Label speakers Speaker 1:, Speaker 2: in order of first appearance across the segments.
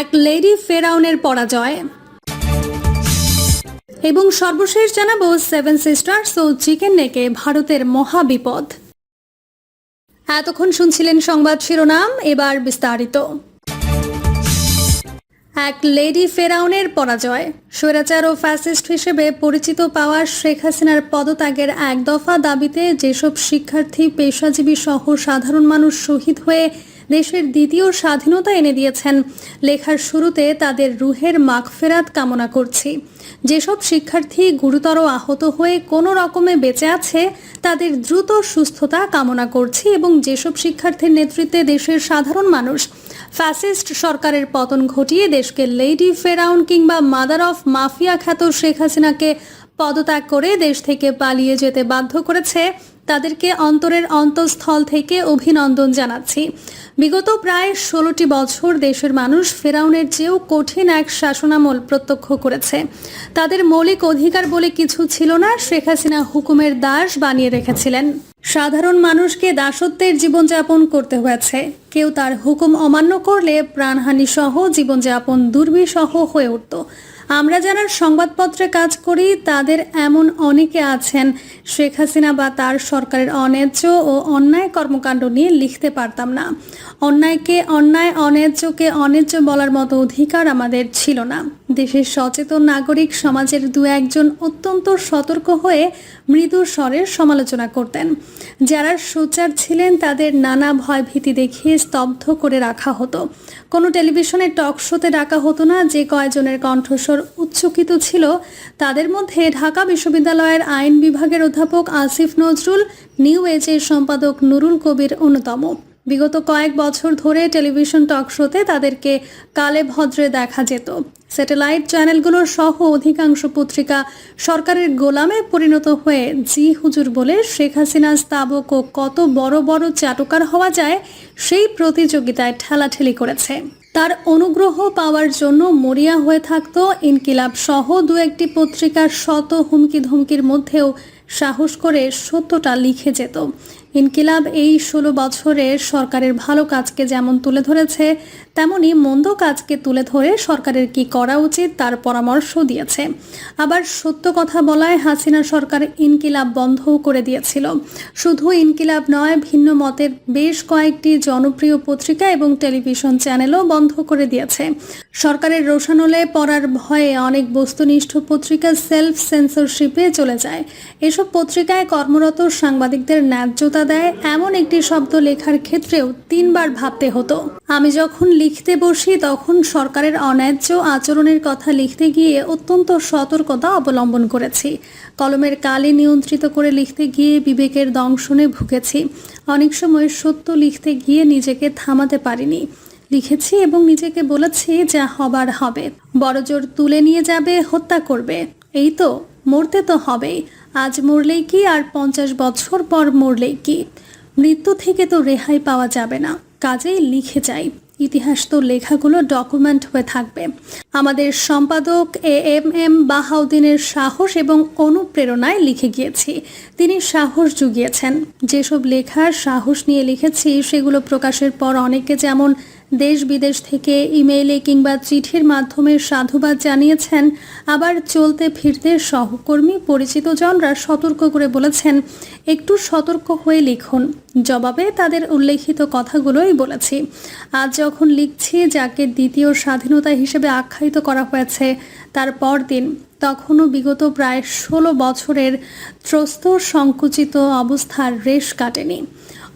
Speaker 1: এক লেডি ফেরাউনের পরাজয়। এবং সর্বশেষ জানাব সেভেন সিস্টার্স ও চিকেন নেকে ভারতের মহাবিপদ। এতক্ষণ শুনছিলেন সংবাদ শিরোনাম, এবার বিস্তারিত। এক লেডি ফেরাউনের পরাজয়। স্বৈরাচার ও ফ্যাসিস্ট হিসেবে পরিচিত পাওয়া শেখ হাসিনার পদত্যাগের এক দফা দাবিতে যেসব শিক্ষার্থী, পেশাজীবী সহ সাধারণ মানুষ শহীদ হয়ে দেশের দ্বিতীয় স্বাধীনতা এনে দিয়েছেন। লেখার শুরুতে তাদের রুহের মাগফেরাত কামনা করছি। যেসব শিক্ষার্থী গুরুতর আহত হয়ে কোনো রকমে বেঁচে আছে, তাদের দ্রুত সুস্থতা কামনা করছি এবং যেসব শিক্ষার্থীর নেতৃত্বে দেশের সাধারণ মানুষ ফ্যাসিস্ট সরকারের পতন ঘটিয়ে দেশকে লেডি ফেরাউন কিংবা মাদার অফ মাফিয়া খ্যাত শেখ হাসিনাকে পদত্যাগ করে দেশ থেকে পালিয়ে যেতে বাধ্য করেছে তাদেরকে অন্তরের অন্তঃস্থল থেকে অভিনন্দন জানাচ্ছি। বিগত প্রায় ষোলোটি বছর দেশের মানুষ ফেরাউনের চেয়েও কঠিন এক শাসনামল প্রত্যক্ষ করেছে। তাদের মৌলিক অধিকার বলে কিছু ছিল না, শেখ হাসিনা হুকুমের দাস বানিয়ে রেখেছিলেন। সাধারণ মানুষকে দাসত্বের জীবনযাপন করতে হয়েছে। কেউ তার হুকুম অমান্য করলে প্রাণহানি সহ জীবনযাপন দুর্বিসহ হয়ে উঠত। আমরা যারা সংবাদপত্রে কাজ করি, তাদের এমন অনেকে আছেন, শেখ হাসিনা বা তার সরকারের অন্যায্য ও অন্যায় কর্মকাণ্ড নিয়ে লিখতে পারতাম না। অন্যায়কে অন্যায়, অন্যায্যকে অন্যায্য বলার মতো অধিকার আমাদের ছিল না। দেশের সচেতন নাগরিক সমাজের দু একজন অত্যন্ত সতর্ক হয়ে মৃদু স্বরের সমালোচনা করতেন। যারা সোচার ছিলেন, তাদের নানা ভয়ভীতি দেখিয়ে স্তব্ধ করে রাখা হতো। কোনো টেলিভিশনে টক শোতে ডাকা হতো না, যে কয়জনের কণ্ঠস্বর উচ্চকিত ছিল, তাদের মধ্যে ঢাকা বিশ্ববিদ্যালয়ের আইন বিভাগের অধ্যাপক আসিফ নজরুল, নিউ এজের সম্পাদক নুরুল কবির অন্যতম। বিগত কয়েক বছর ধরে টেলিভিশন টক শোতে তাদেরকে কালে ভদ্রে দেখা যেত। স্যাটেলাইট চ্যানেলগুলো সহ অধিকাংশ পত্রিকা সরকারের গোলামে পরিণত হয়ে জি হুজুর বলে শেখ হাসিনা স্তাবক ও কত বড় বড় চাটুকার হওয়া যায় সেই প্রতিযোগিতায় ঠেলাঠেলি করেছে। তার অনুগ্রহ পাওয়ার জন্য মরিয়া হয়ে থাকতো ইনকিলাব সহ দু একটি পত্রিকার শত হুমকি ধমকির মধ্যেও সাহস করে সত্যটা লিখে যেত। ইনকিলাব এই ষোলো বছরের সরকারের ভালো কাজকে যেমন তুলে ধরেছে, তেমনি মন্দ কাজকে তুলে ধরে সরকারের কি করা উচিত তার পরামর্শ দিয়েছে। আবার সত্য কথা বলায় হাসিনা সরকার ইনকিলাব বন্ধও করে দিয়েছিল। শুধু ইনকিলাব নয়, ভিন্ন মতের বেশ কয়েকটি জনপ্রিয় পত্রিকা এবং টেলিভিশন চ্যানেলও বন্ধ করে দিয়েছে। সরকারের রোশানলে পড়ার ভয়ে অনেক বস্তুনিষ্ঠ পত্রিকা সেলফ সেন্সরশিপে চলে যায়। এসব পত্রিকায় কর্মরত সাংবাদিকদের ন্যায্যতা দেয় এমন একটি শব্দ লেখার ক্ষেত্রেও তিনবার ভাবতে হতো। আমি যখন লিখতে বসি, তখন সরকারের অন্যায্য আচরণের কথা লিখতে গিয়ে অত্যন্ত সতর্কতা অবলম্বন করেছি। কলমের কালি নিয়ন্ত্রিত করে লিখতে গিয়ে বিবেকের দংশনে ভুগেছি। অনেক সময় সত্য লিখতে গিয়ে নিজেকে থামাতে পারিনি। লিখেছি এবং নিজেকে বলেছি যা হবার হবে। বড়জোর তুলে নিয়ে যাবে, হত্যা করবে। এই তো, মরতে তো হবেই। আজ মরলেই কি আর পঞ্চাশ বছর পর মরলেই কি? মৃত্যু থেকে তো রেহাই পাওয়া যাবে না। কাজেই লিখে যাই। ইতিহাস তো লেখাগুলো ডকুমেন্ট হয়ে থাকবে। আমাদের সম্পাদক এ এম এম বাহাউদ্দিনের সাহস এবং অনুপ্রেরণায় লিখে গিয়েছি। তিনি সাহস জুগিয়েছেন। যেসব লেখার সাহস নিয়ে লিখেছি, সেগুলো প্রকাশের পর অনেকে যেমন দেশ বিদেশ থেকে ইমেইলে কিংবা চিঠির মাধ্যমে সাধুবাদ জানিয়েছেন। আবার চলতে ফিরতে সহকর্মী পরিচিতজনরা সতর্ক করে বলেছেন, একটু সতর্ক হয়ে লিখুন। জবাবে তাদের উল্লেখিত কথাগুলোই বলেছি। আজ যখন লিখছি, যাকে দ্বিতীয় স্বাধীনতা হিসেবে আখ্যায়িত করা হয়েছে, তার পরদিন, তখনও বিগত প্রায় ষোলো বছরের ত্রস্ত সংকুচিত অবস্থার রেশ কাটেনি।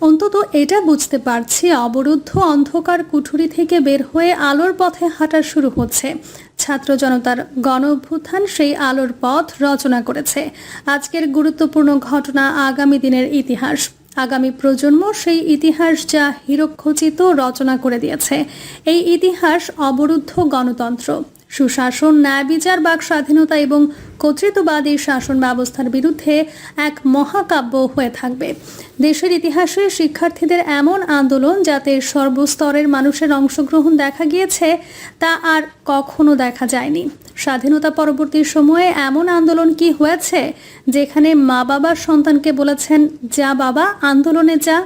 Speaker 1: অন্তত এটা বুঝতে পারছি, অবরুদ্ধ অন্ধকার কুঠুরি থেকে বের হয়ে আলোর পথে হাঁটা শুরু হচ্ছে। ছাত্র জনতার গণ অভ্যুত্থান সেই আলোর পথ রচনা করেছে। আজকের গুরুত্বপূর্ণ ঘটনা আগামী দিনের ইতিহাস। আগামী প্রজন্ম সেই ইতিহাস যা হিরক্ষচিত রচনা করে দিয়েছে। এই ইতিহাস অবরুদ্ধ গণতন্ত্র। সুশাসন ন্যায় বিচার বাক স্বাধীনতা এবং কর্তৃত্ববাদী শাসন ব্যবস্থার বিরুদ্ধে এক মহাকাব্য হয়ে থাকবে। দেশের ইতিহাসে শিক্ষার্থীদের এমন আন্দোলন যাতে সর্বস্তরের মানুষের অংশগ্রহণ দেখা গিয়েছে, তা আর কখনো দেখা যায়নি। স্বাধীনতা পরবর্তী সময়ে এমন আন্দোলন কি হয়েছে, যেখানে মা বাবা সন্তানকে বলেছেন, যা বাবা, আন্দোলনে যা।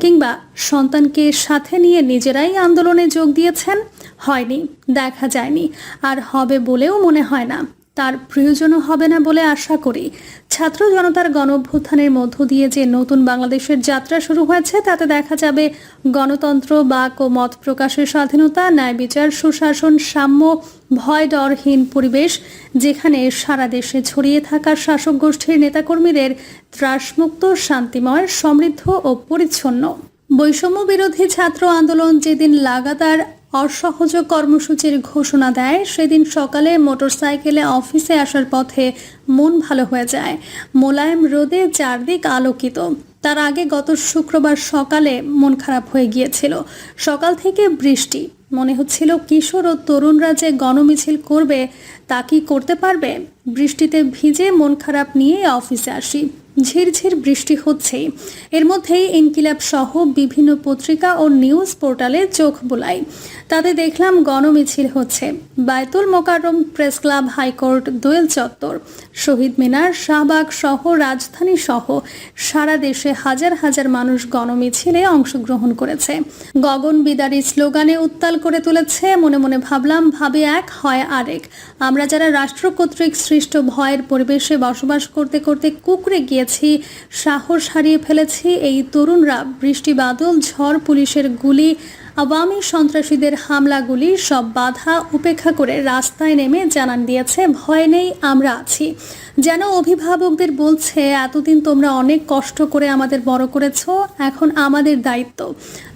Speaker 1: কিংবা, সন্তানকে সাথে নিয়ে নিজেরাই আন্দোলনে যোগ দিয়েছেন? হয়নি, দেখা যায়নি। আর হবে বলেও মনে হয় না। তার প্রয়োজনও হবে না বলে আশা করি। ছাত্র জনতার গণভ্যুত্থানের মধ্য দিয়ে যে নতুন বাংলাদেশের যাত্রা শুরু হয়েছে, তাতে দেখা যাবে গণতন্ত্র, বাক ও মত প্রকাশের স্বাধীনতা, ন্যায় বিচার, সুশাসন, সাম্য ভয় ডরহীন পরিবেশ, যেখানে সারা দেশে ছড়িয়ে থাকা শাসক গোষ্ঠীর নেতাকর্মীদের ত্রাসমুক্ত, শান্তিময়, সমৃদ্ধ ও পরিচ্ছন্ন। বৈষম্য বিরোধী ছাত্র আন্দোলন যেদিন লাগাতার অসহযোগ কর্মসূচির ঘোষণা দেয়। সেদিন সকালে মোটরসাইকেলে অফিসে আসার পথে মন ভালো হয়ে যায়। মোলায়েম রোদে চারদিক আলোকিত। তার আগে গত শুক্রবার সকালে মন খারাপ হয়ে গিয়েছিল। সকাল থেকে বৃষ্টি। মনে হচ্ছিল, কিশোর ও তরুণরা যে গণমিছিল করবে, তা কি করতে পারবে? বৃষ্টিতে ভিজে মন খারাপ নিয়ে অফিসে আসি। ঝিরঝির বৃষ্টি হচ্ছে। এর মধ্যেই ইনকিলাব সহ বিভিন্ন পত্রিকা ও নিউজ পোর্টালে চোখ বোলায় তাতে দেখলাম গণমিছিল হচ্ছে। Baitul Mukarram press club high court Doel Chattar. শহীদ মিনার, শাহবাগ সহ রাজধানী সহ সারা দেশে হাজার হাজার মানুষ গণমিছিলে অংশগ্রহণ করেছে। গগন বিদারী স্লোগানে উত্তাল করে তুলেছে, মনে মনে ভাবলাম ভাবে এক, হয় আরেক। আমরা যারা রাষ্ট্র কর্তৃক সৃষ্ট ভয়ের পরিবেশে বসবাস করতে করতে কুকড়ে গিয়েছি, সাহস হারিয়ে ফেলেছি, এই তরুণরা বৃষ্টি, বাদল, ঝড়, পুলিশের গুলি আওয়ামী সন্ত্রাসীদের হামলাগুলি সব বাধা উপেক্ষা করে রাস্তায় নেমে জানান দিয়েছে, ভয় নেই, আমরা আছি। যেন অভিভাবকদের বলছে, এতদিন তোমরা অনেক কষ্ট করে আমাদের বড় করেছ, এখন আমাদের দায়িত্ব।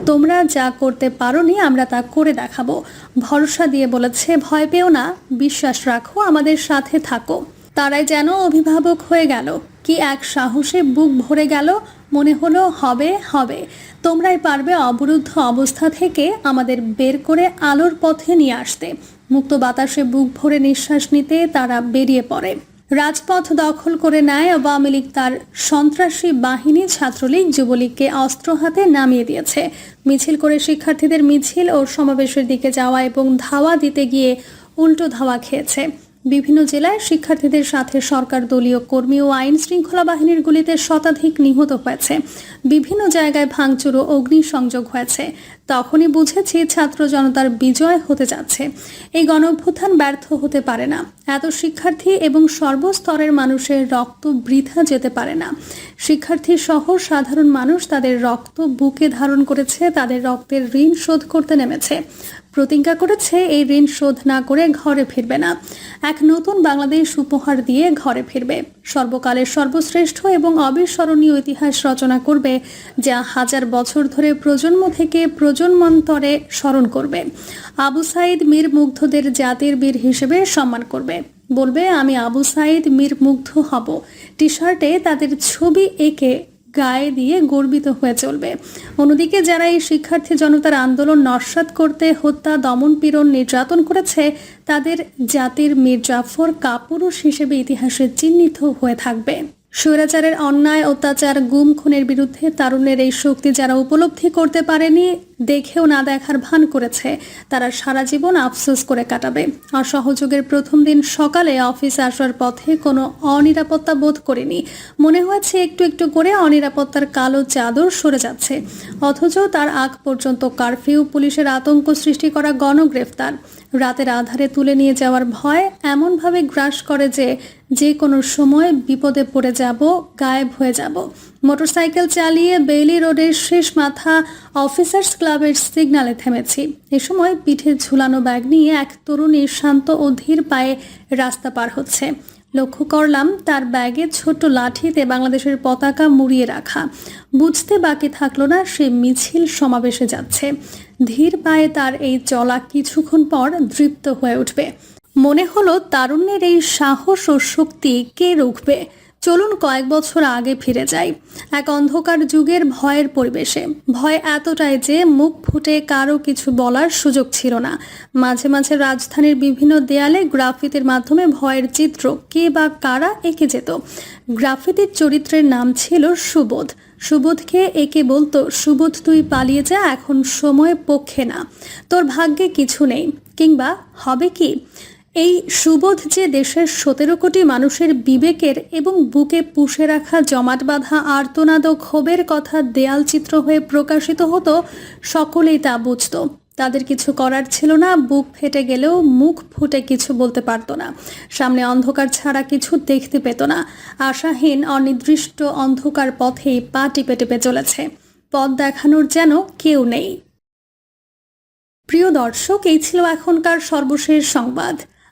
Speaker 1: তোমরা যা করতে পারোনি, আমরা তা করে দেখাবো। ভরসা দিয়ে বলেছে, ভয় পেও না, বিশ্বাস রাখো, আমাদের সাথে থাকো। তারাই যেন অভিভাবক হয়ে গেল। কি এক সাহসে বুক ভরে গেল? মনে হলো, হবে হবে। তোমরাই পারবে অবরুদ্ধ অবস্থা থেকে আমাদের বের করে আলোর পথে নিয়ে আসতে। মুক্ত বাতাসে বুক ভরে নিঃশ্বাস নিতে তারা বেরিয়ে পড়ে। রাজপথ দখল করে নেয় আওয়ামী লীগ তার সন্ত্রাসী বাহিনী ছাত্রলীগ যুবলীগকে অস্ত্র হাতে নামিয়ে দিয়েছে। মিছিল করে শিক্ষার্থীদের মিছিল ও সমাবেশের দিকে যাওয়া এবং ধাওয়া দিতে গিয়ে উল্টো ধাওয়া খেয়েছে। বিভিন্ন জেলায় শিক্ষার্থীদের সাথে সরকার দলীয় কর্মী ও আইন শৃঙ্খলা বাহিনীর গুলিতে শতাধিক নিহত হয়েছে। বিভিন্ন জায়গায় ভাঙচুর ও অগ্নিসংযোগ হয়েছে। তখনই বুঝেছি ছাত্র জনতার বিজয় হতে যাচ্ছে। এই গণঅভ্যুত্থান ব্যর্থ হতে পারে না। এত শিক্ষার্থী এবং সর্বস্তরের মানুষের রক্ত বৃথা যেতে পারে না। শিক্ষার্থী সহ সাধারণ মানুষ তাদের রক্ত বুকে ধারণ করেছে, তাদের রক্তের ঋণ শোধ করতে নেমেছে। প্রতিজ্ঞা করেছে, এই ঋণ শোধ না করে ঘরে ফিরবে না। এক নতুন বাংলাদেশ উপহার দিয়ে ঘরে ফিরবে। সর্বকালের সর্বশ্রেষ্ঠ এবং অবিস্মরণীয় ইতিহাস রচনা করবে, যা হাজার বছর ধরে প্রজন্ম থেকে প্রজন্মান্তরে স্মরণ করবে। আবু সাইদ মীর মুগ্ধদের জাতির বীর হিসেবে সম্মান করবে। বলবে, আমি আবু সাইদ মীর মুগ্ধ হব। টি শার্টে তাদের ছবি এঁকে গায়ে দিয়ে গর্বিত হয়ে চলবে। অন্যদিকে যারা এই শিক্ষার্থী জনতার আন্দোলন নস্বাত করতে, হত্যা, দমন পীড়ন নির্যাতন করেছে, তাদের জাতির মীর জাফর কাপুরুষ হিসেবে ইতিহাসে চিহ্নিত হয়ে থাকবে। স্বৈরাচারের অন্যায়, অত্যাচার, গুম, খুনের বিরুদ্ধে তারুণ্যের এই শক্তি যারা উপলব্ধি করতে পারেনি, দেখেও না দেখার ভান করেছে, তারা সারা জীবন আফসোস করে কাটাবে। অসহযোগের প্রথম দিন সকালে অফিসে আসার পথে কোনো অনিরাপত্তা বোধ করিনি। মনে হয়েছে একটু একটু করে অনিরাপত্তার কালো চাদর সরে যাচ্ছে। অথচ তার আগ পর্যন্ত কারফিউ, পুলিশের আতঙ্ক সৃষ্টি করা গণগ্রেফতার। রাতের আধারে তুলে নিয়ে যাওয়ার ভয় এমনভাবে গ্রাস করে যে যে কোনো সময় বিপদে পড়ে যাব, গায়েব হয়ে যাব। মোটরসাইকেল চালিয়ে বেইলি রোডের শেষ মাথা অফিসার্স ক্লাবের সিগনালে থেমেছি। এ সময় পিঠে ঝুলানো ব্যাগ নিয়ে এক তরুণী শান্ত ও ধীর পায়ে রাস্তা পার হচ্ছে। লক্ষ্য করলাম, তার ব্যাগে ছোট লাঠিতে বাংলাদেশের পতাকা মুড়িয়ে রাখা। বুঝতে বাকি থাকল না, সে মিছিল সমাবেশে যাচ্ছে। ধীর পায়ে তার এই চলা কিছুক্ষণ পর দৃপ্ত হয়ে উঠবে। মনে হলো তারুণ্যের এই সাহস ও শক্তি কে রুখবে? চলুন কয়েক বছর আগে ফিরে যাই। এক অন্ধকার যুগের ভয়ের পরিবেশে। ভয় এতটাই যে মুখ ফুটে কারও কিছু বলার সুযোগ ছিল না। মাঝে মাঝে রাজধানীর বিভিন্ন দেয়ালে গ্রাফিতির মাধ্যমে ভয়ের চিত্র কে বা কারা এঁকে যেত। গ্রাফিতির চরিত্রের নাম ছিল সুবোধ। সুবোধকে একে বলতো, সুবোধ, তুই পালিয়ে যা, এখন সময় পক্ষে না। তোর ভাগ্যে কিছু নেই। কিংবা হবে কি? এই সুবোধ যে দেশের সতেরো কোটি মানুষের বিবেকের এবং বুকে পুষে রাখা জমাট বাঁধা আর্তনাদ ক্ষোভের কথা দেয়াল চিত্র হয়ে প্রকাশিত হতো, সকলেই তা বুঝত। তাদের কিছু করার ছিল না, বুক ফেটে গেলেও মুখ ফুটে কিছু বলতে পারতো না। সামনে অন্ধকার ছাড়া কিছু দেখতে পেত না। আশাহীন, অনির্দিষ্ট অন্ধকার পথেই পা টিপে টিপে চলেছে। পথ দেখানোর যেন কেউ নেই। প্রিয় দর্শক, এই ছিল এখনকার সর্বশেষ সংবাদ।